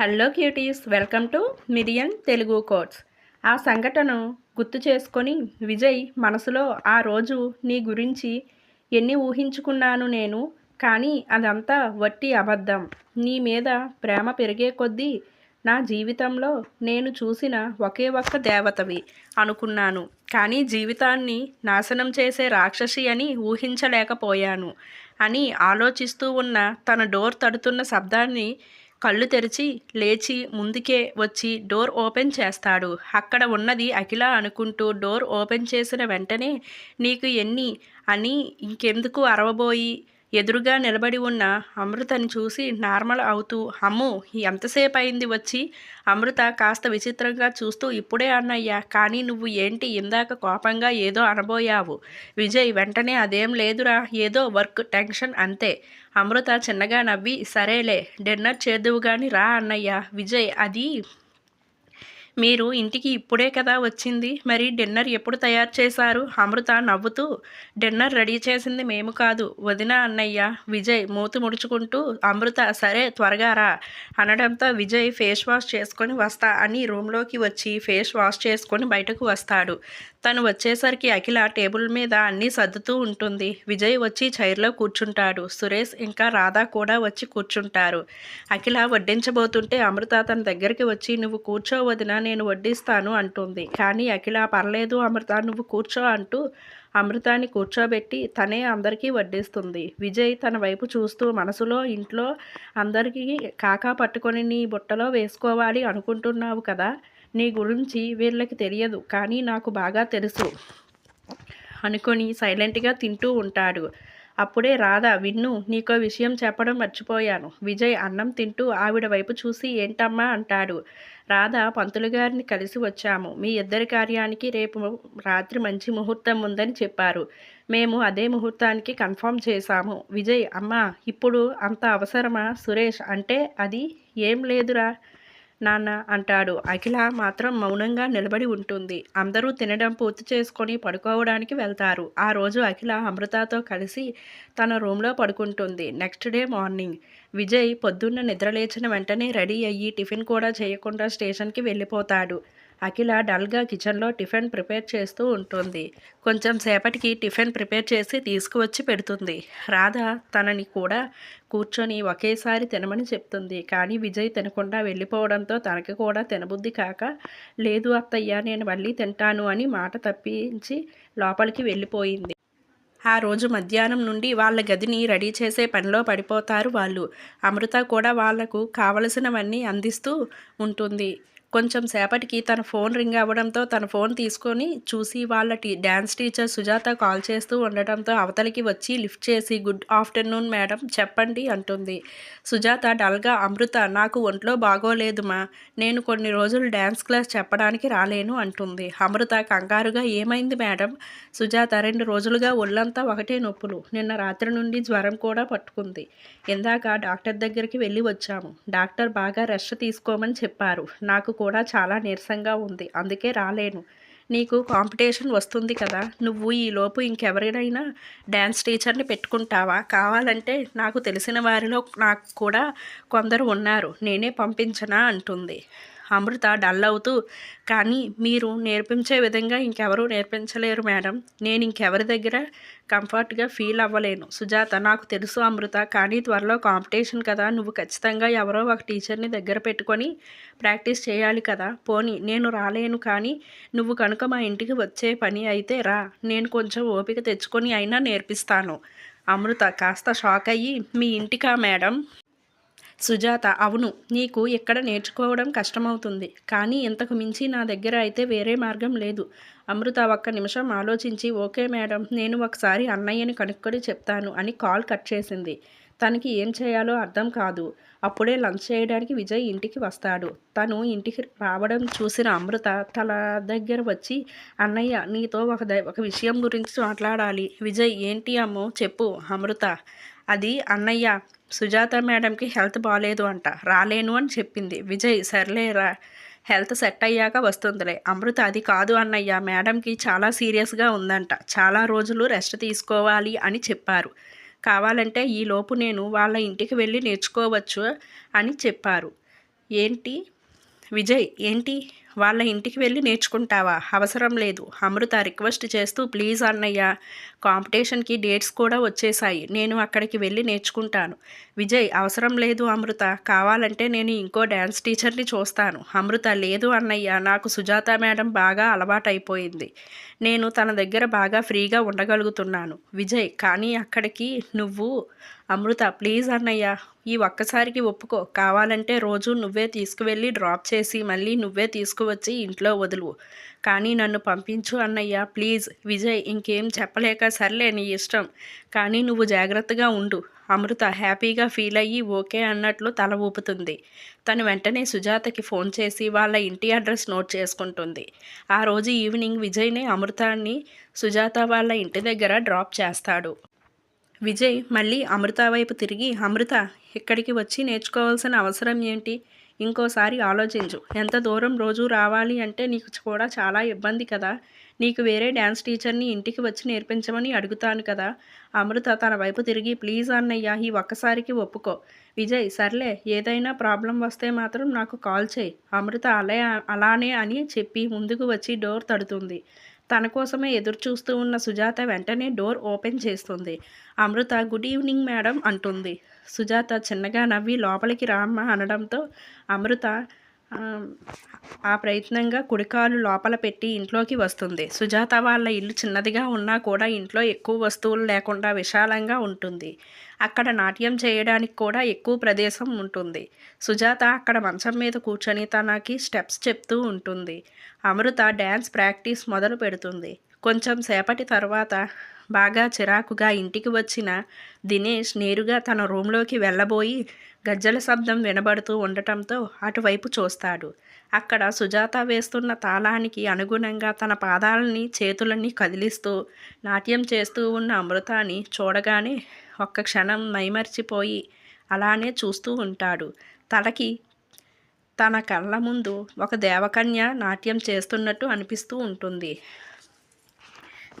Hello cuties welcome to మిరియన్ Telugu quotes. ఆ సంఘటన గుర్తు చేసుకొని విజయ్ మనసులో ఆ రోజు నీ గురించి ఎన్ని ఊహించుకున్నాను నేను కానీ అదంతా వట్టి అబద్ధం. నీ మీద ప్రేమ పెరిగే కొద్దీ నా జీవితంలో నేను చూసిన ఒకే ఒక్క దేవతవి అనుకున్నాను. కానీ జీవితాన్ని నాశనం చేసే రాక్షసి అని ఊహించలేకపోయాను. అని ఆలోచిస్తూ ఉన్న తన డోర్ తడుతున్న శబ్దాన్ని కళ్ళు తెరిచి లేచి ముందుకే వచ్చి డోర్ ఓపెన్ చేస్తాడు. అక్కడ ఉన్నది అఖిల అనుకుంటూ డోర్ ఓపెన్ చేసిన వెంటనే నీకు ఎన్ని అని ఇంకెందుకు అరవబోయి ఎదురుగా నిలబడి ఉన్న అమృతని చూసి నార్మల్ అవుతూ అమ్ము ఎంతసేపు అయింది వచ్చి? అమృత కాస్త విచిత్రంగా చూస్తూ ఇప్పుడే అన్నయ్యా కానీ నువ్వు ఏంటి ఇందాక కోపంగా ఏదో అనబోయావు? విజయ్ వెంటనే అదేం లేదురా ఏదో వర్క్ టెన్షన్ అంతే. అమృత చిన్నగా నవ్వి సరేలే డిన్నర్ చేదువు కానీ రా అన్నయ్య విజయ్ అది మీరు ఇంటికి ఇప్పుడే కదా వచ్చింది. మరి డిన్నర్ ఎప్పుడు తయారు చేశారు? అమృత నవ్వుతూ డిన్నర్ రెడీ చేసింది మేము కాదు. వదిన అన్నయ్య విజయ్ మూతి ముడుచుకుంటూ అమృత సరే త్వరగా రా అనడంతో విజయ్ ఫేస్ వాష్ చేసుకొని వస్తా అని రూమ్లోకి వచ్చి ఫేస్ వాష్ చేసుకొని బయటకు వస్తాడు. తను వచ్చేసరికి అఖిల టేబుల్ మీద అన్నీ సర్దుతూ ఉంటుంది. విజయ్ వచ్చి చైర్లో కూర్చుంటాడు. సురేష్ ఇంకా రాధా కూడా వచ్చి కూర్చుంటారు. అఖిల వడ్డించబోతుంటే అమృత తన దగ్గరికి వచ్చి నువ్వు కూర్చోవదిన నేను వడ్డిస్తాను అంటుంది. కానీ అఖిల పర్లేదు అమృత నువ్వు కూర్చో అంటూ అమృతాన్ని కూర్చోబెట్టి తనే అందరికీ వడ్డిస్తుంది. విజయ్ తన వైపు చూస్తూ మనసులో ఇంట్లో అందరికీ కాకా పట్టుకొని నీ బుట్టలో వేసుకోవాలి అనుకుంటున్నావు కదా నీ గురించి వీళ్ళకి తెలియదు కానీ నాకు బాగా తెలుసు అనుకొని సైలెంట్గా తింటూ ఉంటాడు. అప్పుడే రాధ విన్ను నీకో విషయం చెప్పడం మర్చిపోయాను. విజయ్ అన్నం తింటూ ఆవిడ వైపు చూసి ఏంటమ్మా అంటాడు. రాధ పంతులు గారిని కలిసి వచ్చాము. మీ ఇద్దరి కార్యానికి రేపు రాత్రి మంచి ముహూర్తం ఉందని చెప్పారు. మేము అదే ముహూర్తానికి కన్ఫర్మ్ చేశాము. విజయ్ అమ్మా ఇప్పుడు అంత అవసరమా సురేష్? అంటే అది ఏం లేదురా. నాన్న అంటాడు. అఖిల మాత్రం మౌనంగా నిలబడి ఉంటుంది. అందరూ తినడం పూర్తి చేసుకొని పడుకోవడానికి వెళ్తారు. ఆ రోజు అఖిల అమృతతో కలిసి తన రూమ్లో పడుకుంటుంది. Next day morning. విజయ్ పొద్దున్న నిద్రలేచిన వెంటనే రెడీ అయ్యి టిఫిన్ కూడా చేయకుండా స్టేషన్కి వెళ్ళిపోతాడు. అఖిల డల్గా కిచెన్లో టిఫిన్ ప్రిపేర్ చేస్తూ ఉంటుంది. కొంచెం సేపటికి టిఫిన్ ప్రిపేర్ చేసి తీసుకువచ్చి పెడుతుంది. రాధ తనని కూడా కూర్చొని ఒకేసారి తినమని చెప్తుంది. కానీ విజయ్ తినకుండా వెళ్ళిపోవడంతో తనకి కూడా తినబుద్ధి కాక లేదు అత్తయ్య నేను మళ్ళీ తింటాను అని మాట తప్పించి లోపలికి వెళ్ళిపోయింది. ఆ రోజు మధ్యాహ్నం నుండి వాళ్ళ గదిని రెడీ చేసే పనిలో పడిపోతారు వాళ్ళు. అమృత కూడా వాళ్ళకు కావలసినవన్నీ అందిస్తూ ఉంటుంది. కొంచెం సేపటికి తన ఫోన్ రింగ్ అవ్వడంతో తన ఫోన్ తీసుకొని చూసి వాళ్ళ టీ డ్యాన్స్ టీచర్ సుజాత కాల్ చేస్తూ ఉండటంతో అవతలికి వచ్చి లిఫ్ట్ చేసి గుడ్ ఆఫ్టర్నూన్ మేడం చెప్పండి అంటుంది. సుజాత డల్గా అమృత నాకు ఒంట్లో బాగోలేదుమా నేను కొన్ని రోజులు డ్యాన్స్ క్లాస్ చెప్పడానికి రాలేను అంటుంది. అమృత కంగారుగా ఏమైంది మేడం? సుజాత రెండు రోజులుగా ఒళ్ళంతా ఒకటే నొప్పులు. నిన్న రాత్రి నుండి జ్వరం కూడా పట్టుకుంది. ఇందాక డాక్టర్ దగ్గరికి వెళ్ళి వచ్చాము. డాక్టర్ బాగా రెస్ట్ తీసుకోమని చెప్పారు. నాకు కూడా చాలా నీరసంగా ఉంది. అందుకే రాలేను. నీకు కాంపిటీషన్ వస్తుంది కదా. నువ్వు ఈలోపు ఇంకెవరినైనా డ్యాన్స్ టీచర్ని పెట్టుకుంటావా? కావాలంటే నాకు తెలిసిన వారిలో నాకు కూడా కొందరు ఉన్నారు. నేనే పంపించనా? అంటుంది. అమృత డల్ అవుతూ కానీ మీరు నేర్పించే విధంగా ఇంకెవరూ నేర్పించలేరు మేడం. నేను ఇంకెవరి దగ్గర కంఫర్ట్గా ఫీల్ అవ్వలేను. సుజాత నాకు తెలుసు అమృత కానీ త్వరలో కాంపిటీషన్ కదా. నువ్వు ఖచ్చితంగా ఎవరో ఒక టీచర్ని దగ్గర పెట్టుకొని ప్రాక్టీస్ చేయాలి కదా. పోనీ నేను రాలేను కానీ నువ్వు కనుక మా ఇంటికి వచ్చే పని అయితే రా. నేను కొంచెం ఓపిక తెచ్చుకొని అయినా నేర్పిస్తాను. అమృత కాస్త షాక్ అయ్యి మీ ఇంటికా మేడం? సుజాత అవును నీకు ఇక్కడ నేర్చుకోవడం కష్టమవుతుంది. కానీ ఇంతకు మించి నా దగ్గర అయితే వేరే మార్గం లేదు. అమృత ఒక్క నిమిషం ఆలోచించి ఓకే మేడం నేను ఒకసారి అన్నయ్యని కనుక్కొని చెప్తాను అని కాల్ కట్ చేసింది. తనకి ఏం చేయాలో అర్థం కాదు. అప్పుడే లంచ్ చేయడానికి విజయ్ ఇంటికి వస్తాడు. తను ఇంటికి రావడం చూసిన అమృత తన దగ్గర వచ్చి అన్నయ్య నీతో ఒక ఒక విషయం గురించి మాట్లాడాలి. విజయ్ ఏంటి అమ్మో చెప్పు అమృత. అది అన్నయ్య సుజాత మేడంకి హెల్త్ బాగాలేదు అంట. రాలేను అని చెప్పింది. విజయ్ సర్లేరా హెల్త్ సెట్ అయ్యాక వస్తుందిలే. అమృత అది కాదు అన్నయ్య మేడంకి చాలా సీరియస్గా ఉందంట. చాలా రోజులు రెస్ట్ తీసుకోవాలి అని చెప్పారు. కావాలంటే ఈలోపు నేను వాళ్ళ ఇంటికి వెళ్ళి నేర్చుకోవచ్చు అని చెప్పారు. ఏంటి? విజయ్ ఏంటి? వాళ్ళ ఇంటికి వెళ్ళి నేర్చుకుంటావా? అవసరం లేదు. అమృత రిక్వెస్ట్ చేస్తూ ప్లీజ్ అన్నయ్య కాంపిటీషన్కి డేట్స్ కూడా వచ్చేసాయి. నేను అక్కడికి వెళ్ళి నేర్చుకుంటాను. విజయ్ అవసరం లేదు అమృత. కావాలంటే నేను ఇంకో డ్యాన్స్ టీచర్ని చూస్తాను. అమృత లేదు అన్నయ్య. నాకు సుజాత మేడం బాగా అలవాటైపోయింది. నేను తన దగ్గర బాగా ఫ్రీగా ఉండగలుగుతున్నాను. విజయ్ కానీ అక్కడికి నువ్వు అమృత ప్లీజ్ అన్నయ్య ఈ ఒక్కసారికి ఒప్పుకో. కావాలంటే రోజు నువ్వే తీసుకువెళ్ళి డ్రాప్ చేసి మళ్ళీ నువ్వే తీసుకువచ్చి ఇంట్లో వదులు కానీ నన్ను పంపించు అన్నయ్య ప్లీజ్. విజయ్ ఇంకేం చెప్పలేక సర్లే నీ ఇష్టం. కానీ నువ్వు జాగ్రత్తగా ఉండు. అమృత హ్యాపీగా ఫీల్ అయ్యి ఓకే అన్నట్లు తల ఊపుతుంది. తను వెంటనే సుజాతకి ఫోన్ చేసి వాళ్ళ ఇంటి అడ్రస్ నోట్ చేసుకుంటుంది. ఆ రోజు ఈవినింగ్ విజయ్ని అమృతాన్ని సుజాత వాళ్ళ ఇంటి దగ్గర డ్రాప్ చేస్తాడు. విజయ్ మళ్ళీ అమృత వైపు తిరిగి అమృత ఇక్కడికి వచ్చి నేర్చుకోవాల్సిన అవసరం ఏంటి? ఇంకోసారి ఆలోచించు. ఎంత దూరం రోజు రావాలి అంటే నీకు కూడా చాలా ఇబ్బంది కదా. నీకు వేరే డ్యాన్స్ టీచర్ని ఇంటికి వచ్చి నేర్పించమని అడుగుతాను కదా. అమృత తన వైపు తిరిగి ప్లీజ్ అన్నయ్యా ఈ ఒక్కసారికి ఒప్పుకో. విజయ్ సర్లే ఏదైనా ప్రాబ్లం వస్తే మాత్రం నాకు కాల్ చేయి. అమృత అలే అలానే అని చెప్పి ముందుకు వచ్చి డోర్ తడుతుంది. తన కోసమే ఎదురు చూస్తూ ఉన్న సుజాత వెంటనే డోర్ ఓపెన్ చేస్తుంది. అమృత గుడ్ ఈవినింగ్ మేడం అంటుంది. సుజాత చిన్నగా నవ్వి లోపలికి రామ్మ అనడంతో అమృత ఆ ప్రయత్నంగా కుడికాలు లోపల పెట్టి ఇంట్లోకి వస్తుంది. సుజాత వాళ్ళ ఇల్లు చిన్నదిగా ఉన్నా కూడా ఇంట్లో ఎక్కువ వస్తువులు లేకుండా విశాలంగా ఉంటుంది. అక్కడ నాట్యం చేయడానికి కూడా ఎక్కువ ప్రదేశం ఉంటుంది. సుజాత అక్కడ మంచం మీద కూర్చొని తనకి స్టెప్స్ చెప్తూ ఉంటుంది. అమృత డ్యాన్స్ ప్రాక్టీస్ మొదలు పెడుతుంది. కొంచెం సేపటి తర్వాత బాగా చిరాకుగా ఇంటికి వచ్చిన దినేష్ నేరుగా తన రూంలోకి వెళ్ళబోయి గజ్జల శబ్దం వినబడుతూ ఉండటంతో అటువైపు చూస్తాడు. అక్కడ సుజాత వేస్తున్న తాళానికి అనుగుణంగా తన పాదాలని చేతులని కదిలిస్తూ నాట్యం చేస్తూ ఉన్న అమృతాన్ని చూడగానే ఒక్క క్షణం మైమర్చిపోయి అలానే చూస్తూ ఉంటాడు. తలకి తన కళ్ళ ముందు ఒక దేవకన్య నాట్యం చేస్తున్నట్టు అనిపిస్తూ ఉంటుంది.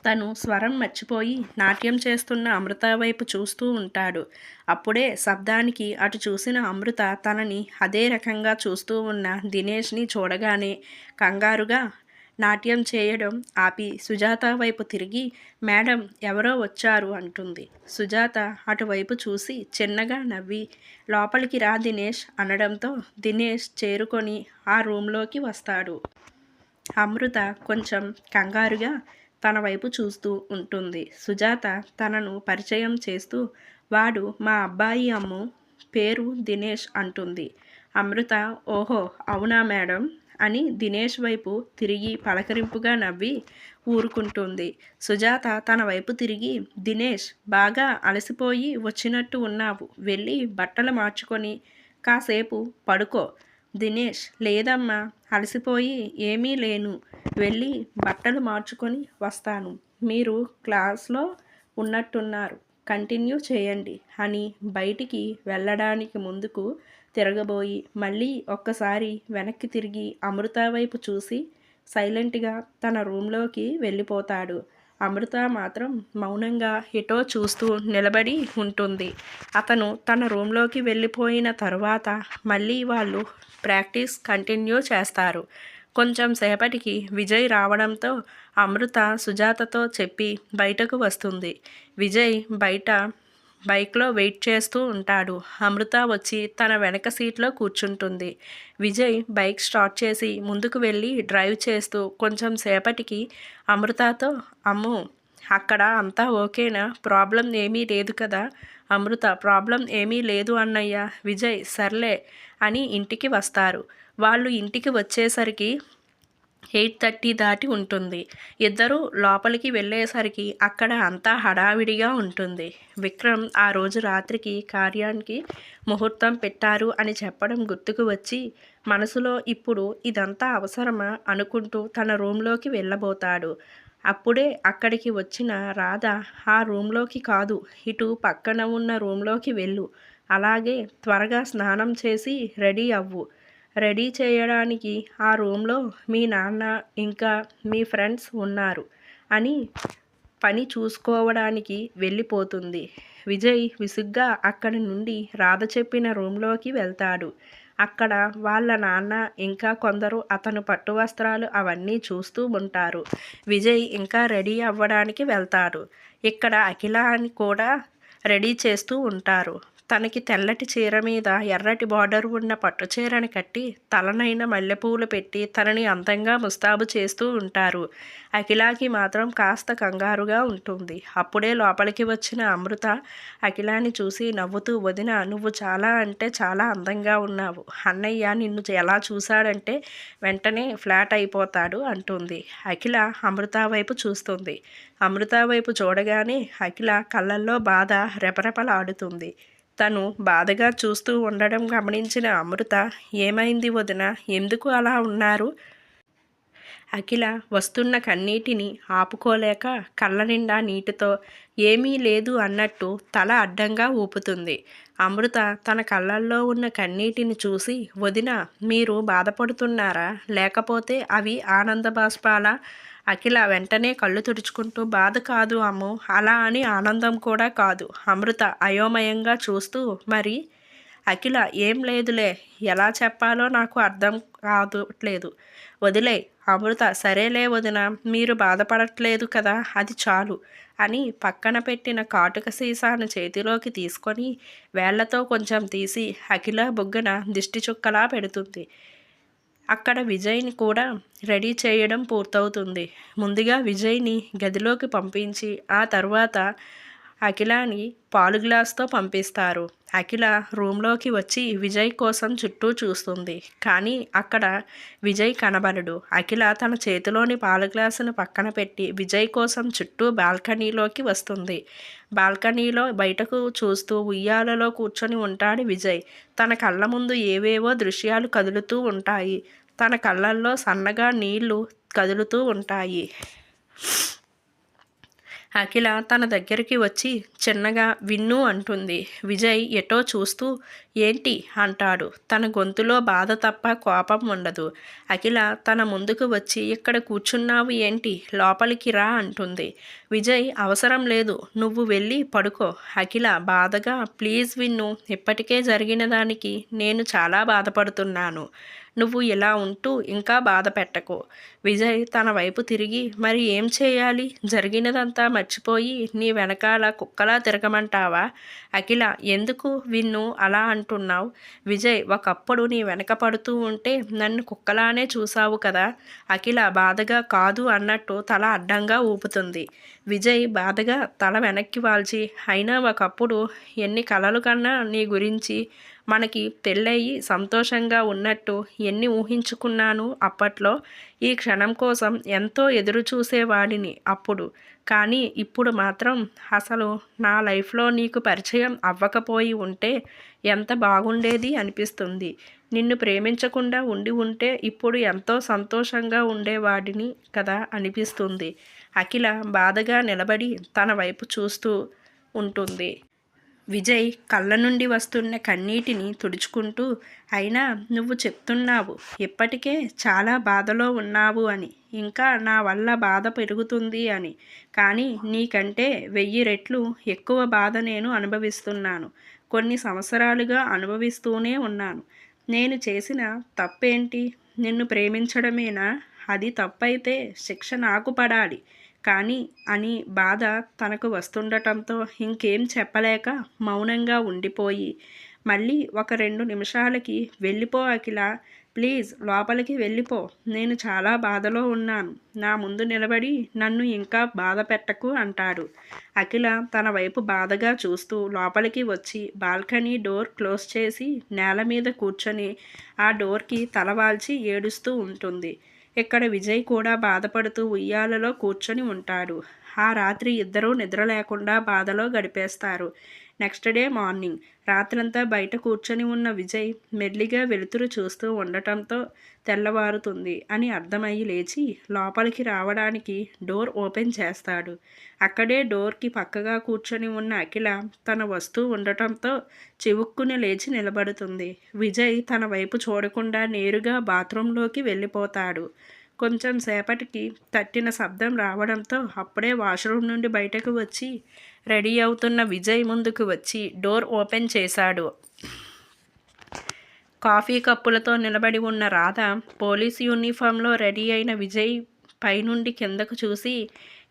తను స్వరం మర్చిపోయి నాట్యం చేస్తున్న అమృత వైపు చూస్తూ ఉంటాడు. అప్పుడే శబ్దానికి అటు చూసిన అమృత తనని అదే రకంగా చూస్తూ ఉన్న దినేష్ని చూడగానే కంగారుగా నాట్యం చేయడం ఆపి సుజాత వైపు తిరిగి మేడం ఎవరో వచ్చారు అంటుంది. సుజాత అటువైపు చూసి చిన్నగా నవ్వి లోపలికి రా దినేష్ అనడంతో దినేష్ చేరుకొని ఆ రూంలోకి వస్తాడు. అమృత కొంచెం కంగారుగా తన వైపు చూస్తూ ఉంటుంది. సుజాత తనను పరిచయం చేస్తూ వాడు మా అబ్బాయి అమ్ము పేరు దినేష్ అంటుంది. అమృత ఓహో అవునా మేడం అని దినేష్ వైపు తిరిగి పలకరింపుగా నవ్వి ఊరుకుంటుంది. సుజాత తన వైపు తిరిగి దినేష్ బాగా అలసిపోయి వచ్చినట్టు ఉన్నావు. వెళ్ళి బట్టలు మార్చుకొని కాసేపు పడుకో. దినేష్ లేదమ్మా అలసిపోయి ఏమీ లేను. వెళ్ళి బట్టలు మార్చుకొని వస్తాను. మీరు క్లాస్లో ఉన్నట్టున్నారు. కంటిన్యూ చేయండి. అని బయటికి వెళ్ళడానికి ముందుకు తిరగబోయి మళ్ళీ ఒక్కసారి వెనక్కి తిరిగి అమృత వైపు చూసి సైలెంట్గా తన రూమ్లోకి వెళ్ళిపోతాడు. అమృత మాత్రం మౌనంగా ఎటో చూస్తూ నిలబడి ఉంటుంది. అతను తన రూమ్లోకి వెళ్ళిపోయిన తరువాత మళ్ళీ వాళ్ళు ప్రాక్టీస్ కంటిన్యూ చేస్తారు. కొంచెం సేపటికి విజయ్ రావడంతో అమృత సుజాతతో చెప్పి బయటకు వస్తుంది. విజయ్ బయట బైక్లో వెయిట్ చేస్తూ ఉంటాడు. అమృత వచ్చి తన వెనక సీట్లో కూర్చుంటుంది. విజయ్ బైక్ స్టార్ట్ చేసి ముందుకు వెళ్ళి డ్రైవ్ చేస్తూ కొంచెం సేపటికి అమృతతో అమ్ము అక్కడ అంతా ఓకేనా? ప్రాబ్లం ఏమీ లేదు కదా? అమృత ప్రాబ్లం ఏమీ లేదు అన్నయ్య. విజయ్ సర్లే అని ఇంటికి వస్తారు. వాళ్ళు ఇంటికి వచ్చేసరికి ఎయిట్ థర్టీ దాటి ఉంటుంది. ఇద్దరు లోపలికి వెళ్ళేసరికి అక్కడ అంతా హడావిడిగా ఉంటుంది. విక్రమ్ ఆ రోజు రాత్రికి కార్యానికి ముహూర్తం పెట్టారు అని చెప్పడం గుర్తుకు వచ్చి మనసులో ఇప్పుడు ఇదంతా అవసరమా అనుకుంటూ తన రూమ్లోకి వెళ్ళబోతాడు. అప్పుడే అక్కడికి వచ్చిన రాధ ఆ రూమ్లోకి కాదు ఇటు పక్కన ఉన్న రూమ్లోకి వెళ్ళు. అలాగే త్వరగా స్నానం చేసి రెడీ అవ్వు. రెడీ చేయడానికి ఆ రూమ్లో మీ నాన్న ఇంకా మీ ఫ్రెండ్స్ ఉన్నారు అని పని చూసుకోవడానికి వెళ్ళిపోతుంది. విజయ్ విసుగ్గా అక్కడి నుండి రాధ చెప్పిన రూమ్లోకి వెళ్తాడు. అక్కడ వాళ్ళ నాన్న ఇంకా కొందరు అతను పట్టు వస్త్రాలు అవన్నీ చూస్తూ ఉంటారు. విజయ్ ఇంకా రెడీ అవ్వడానికి వెళ్తాడు. ఇక్కడ అఖిల అని కూడా రెడీ చేస్తూ ఉంటారు. తనకి తెల్లటి చీర మీద ఎర్రటి బార్డర్ ఉన్న పట్టు చీరని కట్టి తలనైన మల్లెపూలు పెట్టి తనని అందంగా ముస్తాబు చేస్తూ ఉంటారు. అఖిలాకి మాత్రం కాస్త కంగారుగా ఉంటుంది. అప్పుడే లోపలికి వచ్చిన అమృత అఖిలాని చూసి నవ్వుతూ వదిన నువ్వు చాలా అంటే చాలా అందంగా ఉన్నావు. అన్నయ్య నిన్ను ఎలా చూశాడంటే వెంటనే ఫ్లాట్ అయిపోతాడు అంటుంది. అఖిల అమృత వైపు చూస్తుంది. అమృత వైపు చూడగానే అఖిల కళ్ళల్లో బాధ రెపరెపలాడుతుంది. తను బాధగా చూస్తూ ఉండడం గమనించిన అమృత ఏమైంది వదిన? ఎందుకు అలా ఉన్నారు? అఖిల వస్తున్న కన్నీటిని ఆపుకోలేక కళ్ళ నిండా నీటితో ఏమీ లేదు అన్నట్టు తల అడ్డంగా ఊపుతుంది. అమృత తన కళ్ళల్లో ఉన్న కన్నీటిని చూసి వదిన మీరు బాధపడుతున్నారా? లేకపోతే అవి ఆనంద బాష్పాల? అఖిల వెంటనే కళ్ళు తుడుచుకుంటూ బాధ కాదు అమ్ము అలా అని ఆనందం కూడా కాదు అమృత అయోమయంగా చూస్తూ మరి అఖిల ఏం లేదులే. ఎలా చెప్పాలో నాకు అర్థం కావట్లేదు. వదిలే అమృత సరేలే వదిన మీరు బాధపడట్లేదు కదా అది చాలు అని పక్కన పెట్టిన కాటుక సీసాను చేతిలోకి తీసుకొని వేళ్ళతో కొంచెం తీసి అఖిల బుగ్గన దిష్టి చుక్కలా పెడుతుంది. అక్కడ విజయ్ని కూడా రెడీ చేయడం పూర్తవుతుంది. ముందుగా విజయ్ని గదిలోకి పంపించి ఆ తర్వాత అఖిలాని పాలు గ్లాస్తో పంపిస్తారు. అఖిల రూమ్లోకి వచ్చి విజయ్ కోసం చుట్టూ చూస్తుంది. కానీ అక్కడ విజయ్ కనబడడు. అఖిల తన చేతిలోని పాల గ్లాసును పక్కన పెట్టి విజయ్ కోసం చుట్టూ బాల్కనీలోకి వస్తుంది. బాల్కనీలో బయటకు చూస్తూ ఉయ్యాలలో కూర్చొని ఉంటాడు విజయ్. తన కళ్ళ ముందు ఏవేవో దృశ్యాలు కదులుతూ ఉంటాయి. తన కళ్ళల్లో సన్నగా నీళ్ళు కదులుతూ ఉంటాయి. అఖిల తన దగ్గరికి వచ్చి చిన్నగా విన్ను అంటుంది. విజయ్ ఎటో చూస్తూ ఏంటి? అంటాడు. తన గొంతులో బాధ తప్ప కోపం ఉండదు. అఖిల తన ముందుకు వచ్చి ఇక్కడ కూర్చున్నావు ఏంటి? లోపలికి రా అంటుంది. విజయ్ అవసరం లేదు. నువ్వు వెళ్ళి పడుకో అఖిల బాధగా ప్లీజ్ విన్ను ఇప్పటికే జరిగిన దానికి నేను చాలా బాధపడుతున్నాను. నువ్వు ఇలా ఉంటూ ఇంకా బాధ పెట్టకు. విజయ్ తన వైపు తిరిగి మరి ఏం చేయాలి? జరిగినదంతా మర్చిపోయి నీ వెనకాల కుక్కలా తిరగమంటావా? అఖిల ఎందుకు విన్ను అలా అంటున్నావు? విజయ్ ఒకప్పుడు నీ వెనక పడుతూ ఉంటే నన్ను కుక్కలానే చూసావు కదా? అఖిల బాధగా కాదు అన్నట్టు తల అడ్డంగా ఊపుతుంది. విజయ్ బాధగా తల వెనక్కి వాల్చి అయినా ఒకప్పుడు ఎన్ని కలలు కన్నా నీ గురించి మనకి పెళ్ళయి సంతోషంగా ఉన్నట్టు ఎన్ని ఊహించుకున్నాను అప్పట్లో. ఈ క్షణం కోసం ఎంతో ఎదురు చూసేవాడిని అప్పుడు. కానీ ఇప్పుడు మాత్రం అసలు నా లైఫ్లో నీకు పరిచయం అవ్వకపోయి ఉంటే ఎంత బాగుండేది అనిపిస్తుంది. నిన్ను ప్రేమించకుండా ఉండి ఉంటే ఇప్పుడు ఎంతో సంతోషంగా ఉండేవాడిని కదా అనిపిస్తుంది. అఖిల బాధగా నిలబడి తన వైపు చూస్తూ ఉంటుంది. విజయ్ కళ్ళ నుండి వస్తున్న కన్నీటిని తుడుచుకుంటూ అయినా నువ్వు చెప్తున్నావు ఇప్పటికే చాలా బాధలో ఉన్నావు అని. ఇంకా నా వల్ల బాధ పెరుగుతుంది అని. కానీ నీకంటే వెయ్యి రెట్లు ఎక్కువ బాధ నేను అనుభవిస్తున్నాను. కొన్ని సంవత్సరాలుగా అనుభవిస్తూనే ఉన్నాను. నేను చేసిన తప్పేంటి? నిన్ను ప్రేమించడమేనా? అది తప్పైతే శిక్ష నాకు పడాలి. కానీ అని బాధ తనకు వస్తుండటంతో ఇంకేం చెప్పలేక మౌనంగా ఉండిపోయి మళ్ళీ ఒక రెండు నిమిషాలకి వెళ్ళిపో అఖిల. ప్లీజ్ లోపలికి వెళ్ళిపో. నేను చాలా బాధలో ఉన్నాను. నా ముందు నిలబడి నన్ను ఇంకా బాధ పెట్టకు అంటాడు. అఖిల తన వైపు బాధగా చూస్తూ లోపలికి వచ్చి బాల్కనీ డోర్ క్లోజ్ చేసి నేల మీద కూర్చొని ఆ డోర్కి తలవాల్చి ఏడుస్తూ ఉంటుంది. ఇక్కడ విజయ్ కూడా బాధపడుతూ ఉయ్యాలలో కూర్చొని ఉంటాడు. ఆ రాత్రి ఇద్దరూ నిద్ర లేకుండా బాధలో గడిపేస్తారు. Next day morning. రాత్రంతా బయట కూర్చొని ఉన్న విజయ్ మెల్లిగా వెలుతురు చూస్తూ ఉండటంతో తెల్లవారుతుంది అని అర్థమయ్యి లేచి లోపలికి రావడానికి డోర్ ఓపెన్ చేస్తాడు. అక్కడే డోర్కి పక్కగా కూర్చొని ఉన్న అఖిల తన వస్తూ ఉండటంతో చివుక్కుని లేచి నిలబడుతుంది. విజయ్ తన వైపు చూడకుండా నేరుగా బాత్రూంలోకి వెళ్ళిపోతాడు. కొంచెం సేపటికి తట్టిన శబ్దం రావడంతో అప్పుడే వాష్రూమ్ నుండి బయటకు వచ్చి రెడీ అవుతున్న విజయ్ ముందుకు వచ్చి డోర్ ఓపెన్ చేశాడు. కాఫీ కప్పులతో నిలబడి ఉన్న రాధ పోలీస్ యూనిఫామ్లో రెడీ అయిన విజయ్ పైనుండి కిందకు చూసి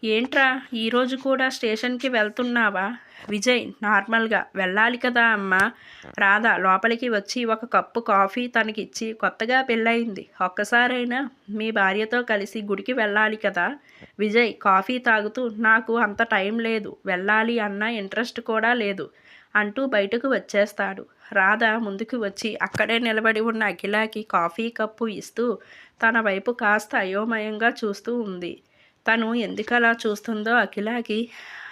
ఏంట్రా ఈరోజు కూడా స్టేషన్కి వెళ్తున్నావా? విజయ్ నార్మల్గా వెళ్ళాలి కదా అమ్మా. రాధ లోపలికి వచ్చి ఒక కప్పు కాఫీ తనకిచ్చి కొత్తగా పెళ్ళయింది. ఒక్కసారైనా మీ భార్యతో కలిసి గుడికి వెళ్ళాలి కదా. విజయ్ కాఫీ తాగుతూ నాకు అంత టైం లేదు. వెళ్ళాలి అన్న ఇంట్రెస్ట్ కూడా లేదు అంటూ బయటకు వచ్చేస్తాడు. రాధ ముందుకు వచ్చి అక్కడే నిలబడి ఉన్న అఖిలాకి కాఫీ కప్పు ఇస్తూ తన వైపు కాస్త అయోమయంగా చూస్తూ ఉంది. తను ఎందుకలా చూస్తుందో అఖిలాకి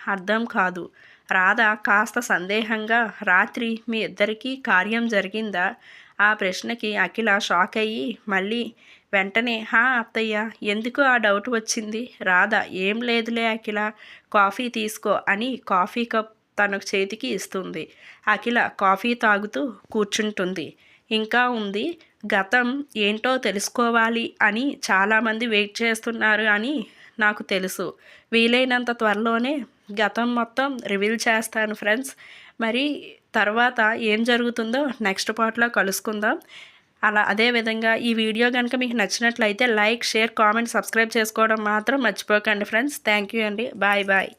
అర్థం కాదు. రాధ కాస్త సందేహంగా రాత్రి మీ ఇద్దరికీ కార్యం జరిగిందా? ఆ ప్రశ్నకి అఖిల షాక్ అయ్యి మళ్ళీ వెంటనే హా అత్తయ్య ఎందుకు ఆ డౌట్ వచ్చింది? రాధ ఏం లేదులే అఖిల కాఫీ తీసుకో అని కాఫీ కప్ తన చేతికి ఇస్తుంది. అఖిల కాఫీ తాగుతూ కూర్చుంటుంది. ఇంకా ఉంది గతం ఏంటో తెలుసుకోవాలి అని చాలామంది వెయిట్ చేస్తున్నారు అని నాకు తెలుసు. వీలైనంత త్వరలోనే గతం మొత్తం రివీల్ చేస్తాను ఫ్రెండ్స్ మరి తర్వాత ఏం జరుగుతుందో నెక్స్ట్ పార్ట్లో కలుసుకుందాం. అలా అదేవిధంగా ఈ వీడియో కనుక మీకు నచ్చినట్లయితే లైక్ షేర్ కామెంట్ సబ్స్క్రైబ్ చేసుకోవడం మాత్రం మర్చిపోకండి ఫ్రెండ్స్ థ్యాంక్ యూ అండి. Bye bye